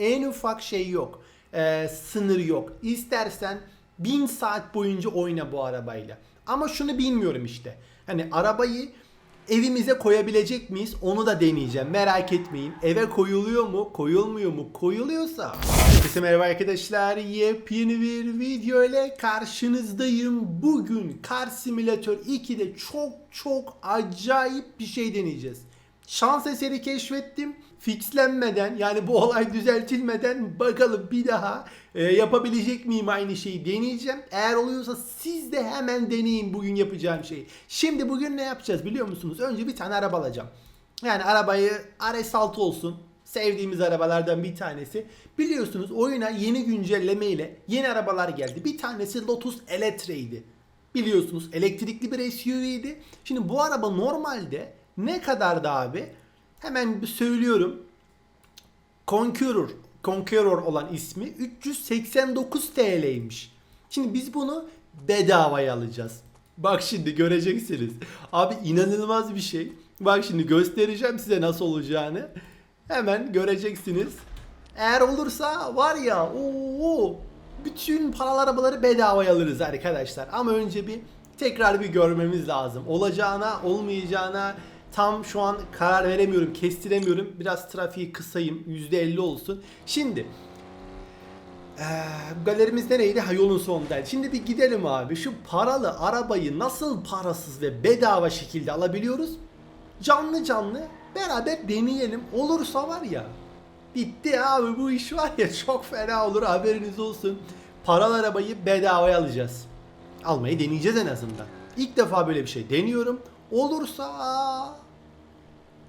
En ufak şey yok. Ee, sınır yok. İstersen bin saat boyunca oyna bu arabayla. Ama şunu bilmiyorum işte. Hani arabayı evimize koyabilecek miyiz? Onu da deneyeceğim. Merak etmeyin. Eve koyuluyor mu? Koyulmuyor mu? Koyuluyorsa. Herkese merhaba arkadaşlar. Yepyeni bir video ile karşınızdayım. Bugün Car Simulator 2'de çok çok acayip bir şey deneyeceğiz. Şans eseri keşfettim. Fixlenmeden yani bu olay düzeltilmeden bakalım bir daha e, yapabilecek miyim aynı şeyi deneyeceğim. Eğer oluyorsa siz de hemen deneyin bugün yapacağım şeyi. Şimdi bugün ne yapacağız biliyor musunuz? Önce bir tane araba alacağım. Yani arabayı RS6 olsun. Sevdiğimiz arabalardan bir tanesi. Biliyorsunuz oyuna yeni güncelleme ile yeni arabalar geldi. Bir tanesi Lotus Eletre'ydi. Biliyorsunuz elektrikli bir SUV'ydi. Şimdi bu araba normalde ne kadardı abi? Hemen söylüyorum. Conqueror, Conqueror olan ismi 389 TL'ymiş. Şimdi biz bunu bedavaya alacağız. Bak şimdi göreceksiniz. Abi inanılmaz bir şey. Bak şimdi göstereceğim size nasıl olacağını. Hemen göreceksiniz. Eğer olursa var ya ooo bütün paralı arabaları bedavaya alırız arkadaşlar. Ama önce bir tekrar bir görmemiz lazım. Olacağına olmayacağına tam şu an karar veremiyorum, kestiremiyorum. Biraz trafiği kısayım, %50 olsun. Şimdi ee, galerimiz nereydi? Ha yolun sonundaydı. Şimdi bir gidelim abi. Şu paralı arabayı nasıl parasız ve bedava şekilde alabiliyoruz? Canlı canlı beraber deneyelim. Olursa var ya bitti abi bu iş var ya çok fena olur haberiniz olsun. Paralı arabayı bedavaya alacağız. Almayı deneyeceğiz en azından. İlk defa böyle bir şey deniyorum. Olursa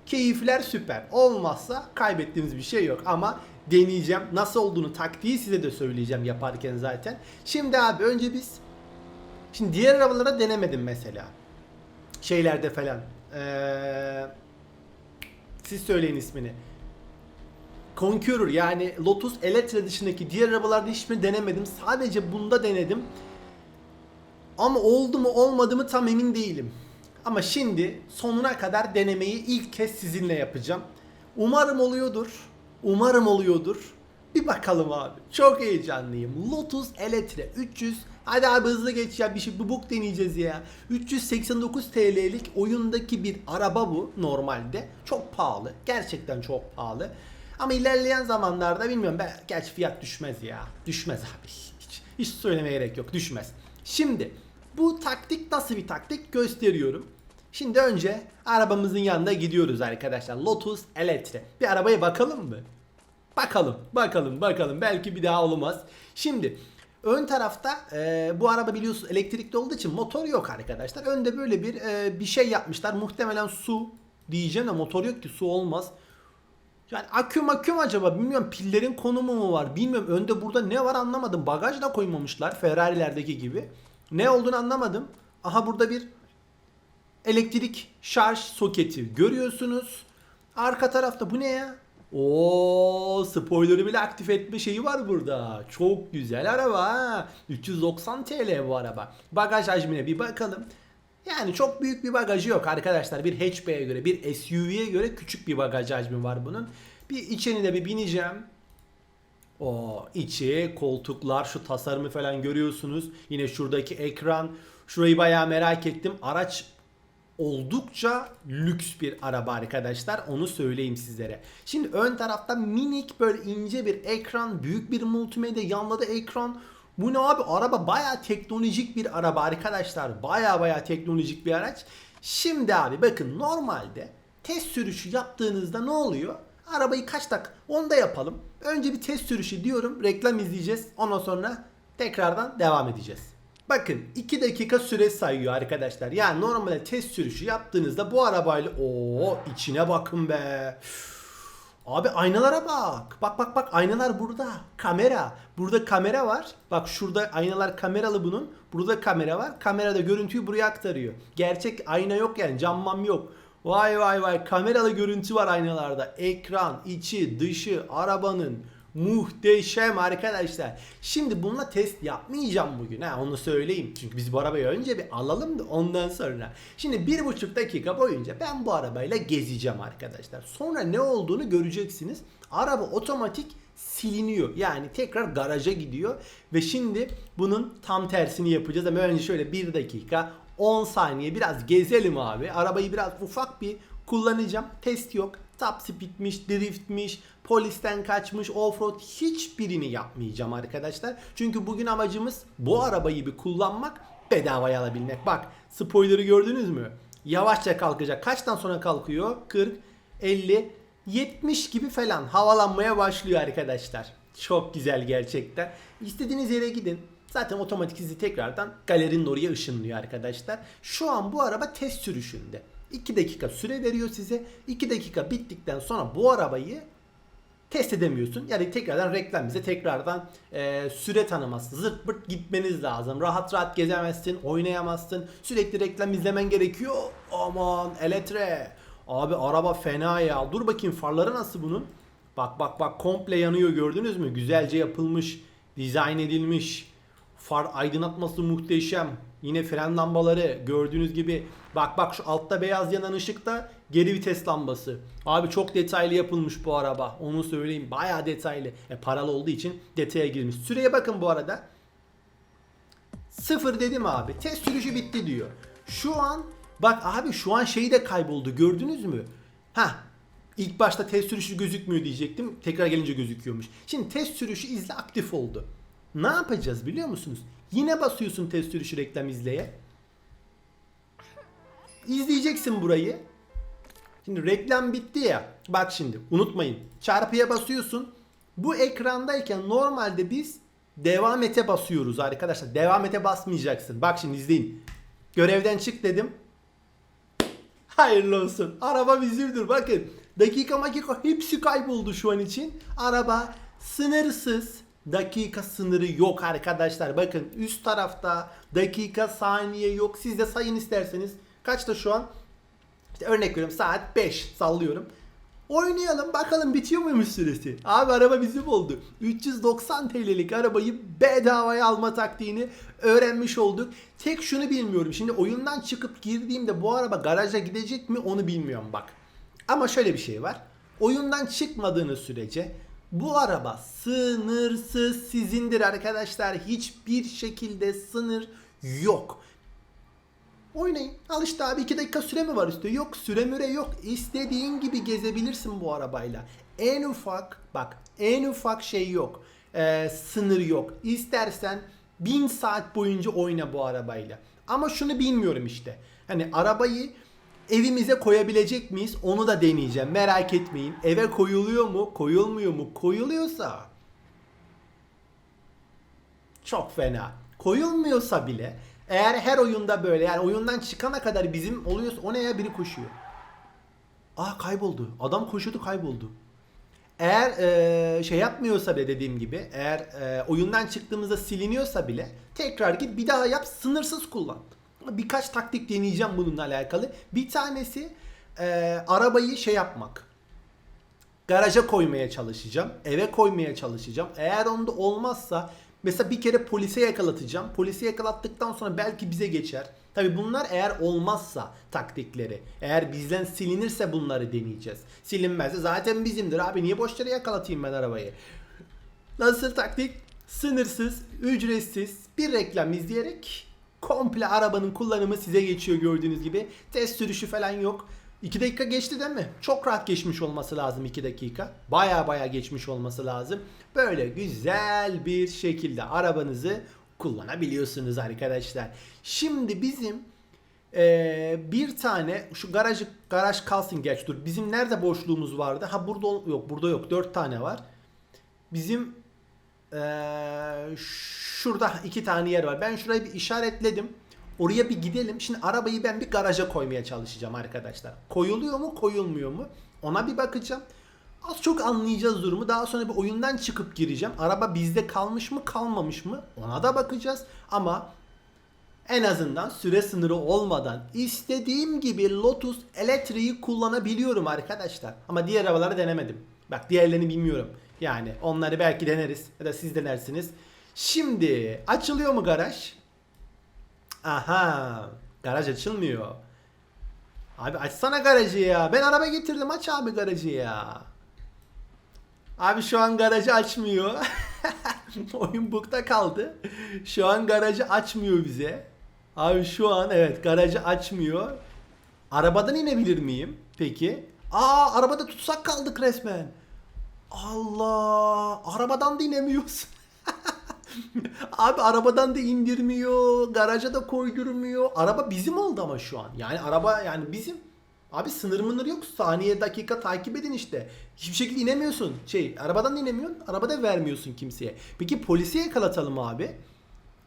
keyifler süper. Olmazsa kaybettiğimiz bir şey yok ama deneyeceğim. Nasıl olduğunu taktiği size de söyleyeceğim yaparken zaten. Şimdi abi önce biz şimdi diğer arabalara denemedim mesela. Şeylerde falan. Ee, siz söyleyin ismini. Conqueror yani Lotus Eletre dışındaki diğer arabalarda hiçbirini denemedim. Sadece bunda denedim. Ama oldu mu olmadı mı tam emin değilim. Ama şimdi sonuna kadar denemeyi ilk kez sizinle yapacağım. Umarım oluyordur. Umarım oluyordur. Bir bakalım abi. Çok heyecanlıyım. Lotus Eletre 300. Hadi abi hızlı geç ya bir şey bu buk deneyeceğiz ya. 389 TL'lik oyundaki bir araba bu normalde. Çok pahalı. Gerçekten çok pahalı. Ama ilerleyen zamanlarda bilmiyorum ben gerçi fiyat düşmez ya. Düşmez abi. Hiç, hiç söylemeye gerek yok. Düşmez. Şimdi bu taktik nasıl bir taktik gösteriyorum. Şimdi önce arabamızın yanına gidiyoruz arkadaşlar. Lotus Eletre. Bir arabaya bakalım mı? Bakalım, bakalım, bakalım. Belki bir daha olmaz. Şimdi ön tarafta e, bu araba biliyorsunuz elektrikli olduğu için motor yok arkadaşlar. Önde böyle bir e, bir şey yapmışlar. Muhtemelen su diyeceğim de motor yok ki su olmaz. Yani akü makü mü acaba bilmiyorum pillerin konumu mu var bilmiyorum önde burada ne var anlamadım bagaj da koymamışlar Ferrari'lerdeki gibi ne olduğunu anlamadım aha burada bir elektrik şarj soketi görüyorsunuz arka tarafta bu ne ya o spoiler'ı bile aktif etme şeyi var burada. Çok güzel araba ha. 390 TL bu araba. Bagaj hacmine bir bakalım. Yani çok büyük bir bagajı yok arkadaşlar. Bir hatchback'e göre, bir SUV'ye göre küçük bir bagaj hacmi var bunun. Bir içini de bir bineceğim. O içi, koltuklar, şu tasarımı falan görüyorsunuz. Yine şuradaki ekran. Şurayı bayağı merak ettim. Araç oldukça lüks bir araba arkadaşlar. Onu söyleyeyim sizlere. Şimdi ön tarafta minik böyle ince bir ekran, büyük bir multimedya, yanında da ekran. Bu ne abi? Araba bayağı teknolojik bir araba arkadaşlar. Bayağı bayağı teknolojik bir araç. Şimdi abi bakın normalde test sürüşü yaptığınızda ne oluyor? Arabayı kaç dakika? Onu da yapalım. Önce bir test sürüşü diyorum. Reklam izleyeceğiz. Ondan sonra tekrardan devam edeceğiz. Bakın 2 dakika süre sayıyor arkadaşlar. Yani normalde test sürüşü yaptığınızda bu arabayla o içine bakın be. Abi aynalara bak. Bak bak bak aynalar burada. Kamera. Burada kamera var. Bak şurada aynalar kameralı bunun. Burada kamera var. Kamerada görüntüyü buraya aktarıyor. Gerçek ayna yok yani cammam yok. Vay vay vay kameralı görüntü var aynalarda. Ekran, içi, dışı, arabanın muhteşem arkadaşlar. Şimdi bununla test yapmayacağım bugün ha onu söyleyeyim. Çünkü biz bu arabayı önce bir alalım da ondan sonra. Şimdi bir buçuk dakika boyunca ben bu arabayla gezeceğim arkadaşlar. Sonra ne olduğunu göreceksiniz. Araba otomatik siliniyor. Yani tekrar garaja gidiyor ve şimdi bunun tam tersini yapacağız ama önce şöyle 1 dakika 10 saniye biraz gezelim abi. Arabayı biraz ufak bir kullanacağım. Test yok. Top speedmiş, driftmiş, polisten kaçmış, offroad hiçbirini yapmayacağım arkadaşlar. Çünkü bugün amacımız bu arabayı bir kullanmak, bedavaya alabilmek. Bak spoiler'ı gördünüz mü? Yavaşça kalkacak. Kaçtan sonra kalkıyor? 40, 50, 70 gibi falan havalanmaya başlıyor arkadaşlar. Çok güzel gerçekten. İstediğiniz yere gidin. Zaten otomatik sizi tekrardan galerinin oraya ışınlıyor arkadaşlar. Şu an bu araba test sürüşünde. 2 dakika süre veriyor size. 2 dakika bittikten sonra bu arabayı test edemiyorsun. Yani tekrardan reklam bize tekrardan e, süre tanıması. Zırt pırt gitmeniz lazım. Rahat rahat gezemezsin, oynayamazsın. Sürekli reklam izlemen gerekiyor. Aman eletre. Abi araba fena ya. Dur bakayım farları nasıl bunun? Bak bak bak komple yanıyor gördünüz mü? Güzelce yapılmış, dizayn edilmiş. Far aydınlatması muhteşem. Yine fren lambaları gördüğünüz gibi. Bak bak şu altta beyaz yanan ışık da geri vites lambası. Abi çok detaylı yapılmış bu araba. Onu söyleyeyim. Bayağı detaylı. E, paralı olduğu için detaya girmiş. Süreye bakın bu arada. Sıfır dedim abi. Test sürüşü bitti diyor. Şu an bak abi şu an şey de kayboldu. Gördünüz mü? Ha İlk başta test sürüşü gözükmüyor diyecektim. Tekrar gelince gözüküyormuş. Şimdi test sürüşü izle aktif oldu. Ne yapacağız biliyor musunuz? Yine basıyorsun test sürüşü reklam izleye. İzleyeceksin burayı. Şimdi reklam bitti ya. Bak şimdi unutmayın. Çarpıya basıyorsun. Bu ekrandayken normalde biz devam ete basıyoruz arkadaşlar. Devam ete basmayacaksın. Bak şimdi izleyin. Görevden çık dedim. Hayırlı olsun. Araba bizimdir. Bakın dakika makika hepsi kayboldu şu an için. Araba sınırsız. Dakika sınırı yok arkadaşlar. Bakın üst tarafta dakika saniye yok. Siz de sayın isterseniz. Kaçta şu an? İşte örnek veriyorum saat 5 sallıyorum. Oynayalım bakalım bitiyor muymuş süresi. Abi araba bizim oldu. 390 TL'lik arabayı bedavaya alma taktiğini öğrenmiş olduk. Tek şunu bilmiyorum. Şimdi oyundan çıkıp girdiğimde bu araba garaja gidecek mi onu bilmiyorum bak. Ama şöyle bir şey var. Oyundan çıkmadığınız sürece bu araba sınırsız sizindir arkadaşlar. Hiçbir şekilde sınır yok. Oynayın. Al işte abi 2 dakika süre mi var üstte? Yok süre müre yok. İstediğin gibi gezebilirsin bu arabayla. En ufak bak en ufak şey yok. Ee, sınır yok. İstersen 1000 saat boyunca oyna bu arabayla. Ama şunu bilmiyorum işte. Hani arabayı evimize koyabilecek miyiz? Onu da deneyeceğim. Merak etmeyin. Eve koyuluyor mu? Koyulmuyor mu? Koyuluyorsa çok fena. Koyulmuyorsa bile eğer her oyunda böyle yani oyundan çıkana kadar bizim oluyorsa o ne ya biri koşuyor. Aa kayboldu. Adam koşuyordu kayboldu. Eğer e, şey yapmıyorsa bile dediğim gibi eğer e, oyundan çıktığımızda siliniyorsa bile tekrar git bir daha yap sınırsız kullan. Birkaç taktik deneyeceğim bununla alakalı. Bir tanesi e, arabayı şey yapmak. Garaja koymaya çalışacağım. Eve koymaya çalışacağım. Eğer onda olmazsa mesela bir kere polise yakalatacağım. Polisi yakalattıktan sonra belki bize geçer. Tabi bunlar eğer olmazsa taktikleri. Eğer bizden silinirse bunları deneyeceğiz. Silinmezse zaten bizimdir abi. Niye boş yere yakalatayım ben arabayı? Nasıl taktik? Sınırsız, ücretsiz bir reklam izleyerek komple arabanın kullanımı size geçiyor gördüğünüz gibi. Test sürüşü falan yok. 2 dakika geçti değil mi? Çok rahat geçmiş olması lazım 2 dakika. Baya baya geçmiş olması lazım. Böyle güzel bir şekilde arabanızı kullanabiliyorsunuz arkadaşlar. Şimdi bizim ee, bir tane şu garaj garaj kalsın geç dur. Bizim nerede boşluğumuz vardı? Ha burada yok burada yok. 4 tane var. Bizim ee, şurada iki tane yer var. Ben şurayı bir işaretledim. Oraya bir gidelim. Şimdi arabayı ben bir garaja koymaya çalışacağım arkadaşlar. Koyuluyor mu koyulmuyor mu? Ona bir bakacağım. Az çok anlayacağız durumu. Daha sonra bir oyundan çıkıp gireceğim. Araba bizde kalmış mı kalmamış mı? Ona da bakacağız. Ama en azından süre sınırı olmadan istediğim gibi Lotus elektriği kullanabiliyorum arkadaşlar. Ama diğer arabaları denemedim. Bak diğerlerini bilmiyorum. Yani onları belki deneriz ya da siz denersiniz. Şimdi açılıyor mu garaj? Aha garaj açılmıyor. Abi açsana garajı ya. Ben araba getirdim aç abi garajı ya. Abi şu an garajı açmıyor. Oyun bukta kaldı. Şu an garajı açmıyor bize. Abi şu an evet garajı açmıyor. Arabadan inebilir miyim? Peki. Aa arabada tutsak kaldık resmen. Allah arabadan da inemiyorsun. Abi arabadan da indirmiyor, garaja da koydurmuyor. Araba bizim oldu ama şu an. Yani araba yani bizim. Abi sınır mınır yok. Saniye dakika takip edin işte. Hiçbir şekilde inemiyorsun. Şey arabadan da inemiyorsun. Arabada vermiyorsun kimseye. Peki polisi yakalatalım abi.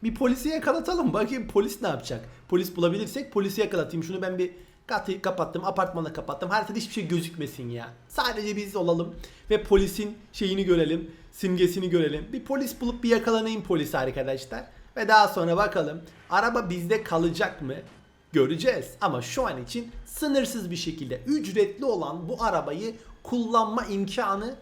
Bir polisi yakalatalım. Bakayım polis ne yapacak? Polis bulabilirsek polisi yakalatayım. Şunu ben bir katı kapattım. Apartmanı kapattım. Haritada hiçbir şey gözükmesin ya. Sadece biz olalım. Ve polisin şeyini görelim. Simgesini görelim. Bir polis bulup bir yakalanayım polis arkadaşlar. Ve daha sonra bakalım. Araba bizde kalacak mı? Göreceğiz. Ama şu an için sınırsız bir şekilde ücretli olan bu arabayı kullanma imkanı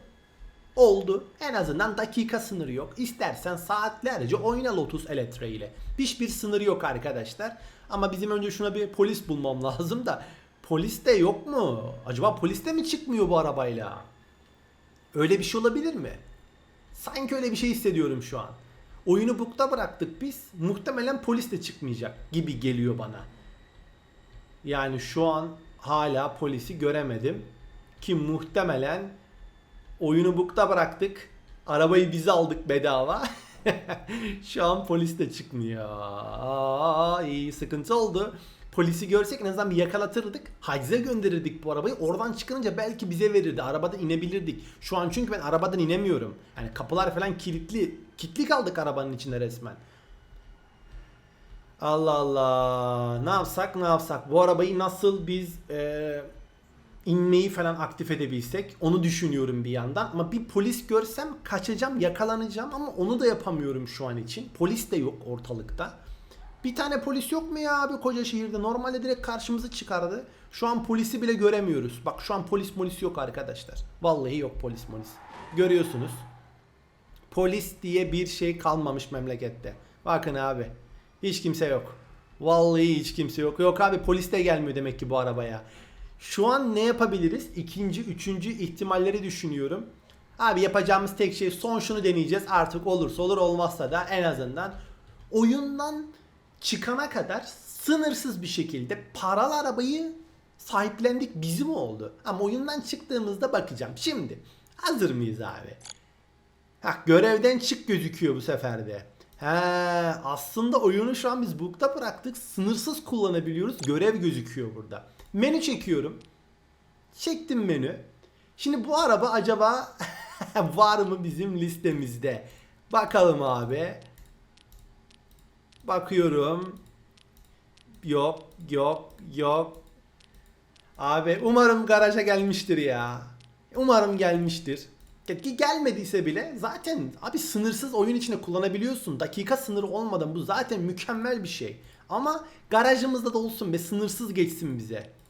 oldu. En azından dakika sınırı yok. İstersen saatlerce oyna Lotus Eletre ile. Hiçbir sınırı yok arkadaşlar. Ama bizim önce şuna bir polis bulmam lazım da. Polis de yok mu? Acaba polis de mi çıkmıyor bu arabayla? Öyle bir şey olabilir mi? Sanki öyle bir şey hissediyorum şu an. Oyunu bukta bıraktık biz. Muhtemelen polis de çıkmayacak gibi geliyor bana. Yani şu an hala polisi göremedim. Ki muhtemelen oyunu bukta bıraktık. Arabayı biz aldık bedava. şu an polis de çıkmıyor. İyi sıkıntı oldu. Polisi görsek en azından bir yakalatırdık. Hacize gönderirdik bu arabayı. Oradan çıkınca belki bize verirdi. Arabadan inebilirdik. Şu an çünkü ben arabadan inemiyorum. Yani kapılar falan kilitli. Kilitli kaldık arabanın içinde resmen. Allah Allah. Ne yapsak ne yapsak. Bu arabayı nasıl biz e, inmeyi falan aktif edebilsek onu düşünüyorum bir yandan. Ama bir polis görsem kaçacağım yakalanacağım ama onu da yapamıyorum şu an için. Polis de yok ortalıkta. Bir tane polis yok mu ya abi koca şehirde? Normalde direkt karşımıza çıkardı. Şu an polisi bile göremiyoruz. Bak şu an polis polis yok arkadaşlar. Vallahi yok polis polis. Görüyorsunuz. Polis diye bir şey kalmamış memlekette. Bakın abi. Hiç kimse yok. Vallahi hiç kimse yok. Yok abi polis de gelmiyor demek ki bu arabaya. Şu an ne yapabiliriz? İkinci, üçüncü ihtimalleri düşünüyorum. Abi yapacağımız tek şey son şunu deneyeceğiz. Artık olursa olur olmazsa da en azından oyundan çıkana kadar sınırsız bir şekilde paralı arabayı sahiplendik bizim oldu. Ama oyundan çıktığımızda bakacağım. Şimdi hazır mıyız abi? Ha görevden çık gözüküyor bu sefer de. He aslında oyunu şu an biz bug'da bıraktık. Sınırsız kullanabiliyoruz. Görev gözüküyor burada. Menü çekiyorum. Çektim menü. Şimdi bu araba acaba var mı bizim listemizde? Bakalım abi. Bakıyorum. Yok, yok, yok. Abi umarım garaja gelmiştir ya. Umarım gelmiştir. Ki gelmediyse bile zaten abi sınırsız oyun içinde kullanabiliyorsun. Dakika sınırı olmadan bu zaten mükemmel bir şey. Ama garajımızda da olsun ve sınırsız geçsin bize.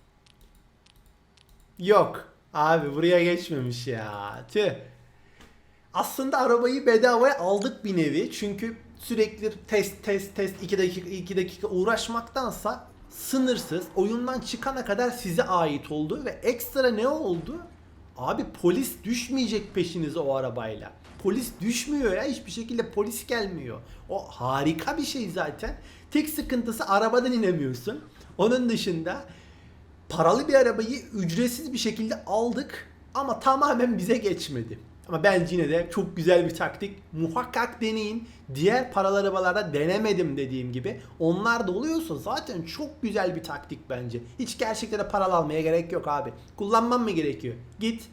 Yok. Abi buraya geçmemiş ya. Tüh. Aslında arabayı bedavaya aldık bir nevi. Çünkü sürekli test test test 2 dakika 2 dakika uğraşmaktansa sınırsız oyundan çıkana kadar size ait oldu ve ekstra ne oldu? Abi polis düşmeyecek peşinize o arabayla. Polis düşmüyor ya hiçbir şekilde polis gelmiyor. O harika bir şey zaten. Tek sıkıntısı arabadan inemiyorsun. Onun dışında paralı bir arabayı ücretsiz bir şekilde aldık ama tamamen bize geçmedi. Ama bence yine de çok güzel bir taktik. Muhakkak deneyin. Diğer paralı arabalarda denemedim dediğim gibi. Onlar da oluyorsa zaten çok güzel bir taktik bence. Hiç gerçekten de paralı almaya gerek yok abi. Kullanmam mı gerekiyor? Git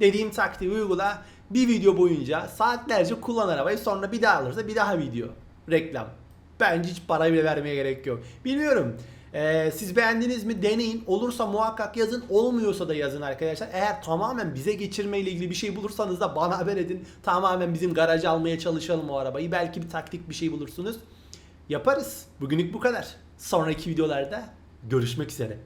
dediğim taktiği uygula. Bir video boyunca saatlerce kullan arabayı sonra bir daha alırsa bir daha video. Reklam. Bence hiç para bile vermeye gerek yok. Bilmiyorum. Ee, siz beğendiniz mi? Deneyin. Olursa muhakkak yazın. Olmuyorsa da yazın arkadaşlar. Eğer tamamen bize geçirme ile ilgili bir şey bulursanız da bana haber edin. Tamamen bizim garajı almaya çalışalım o arabayı. Belki bir taktik bir şey bulursunuz. Yaparız. Bugünlük bu kadar. Sonraki videolarda görüşmek üzere.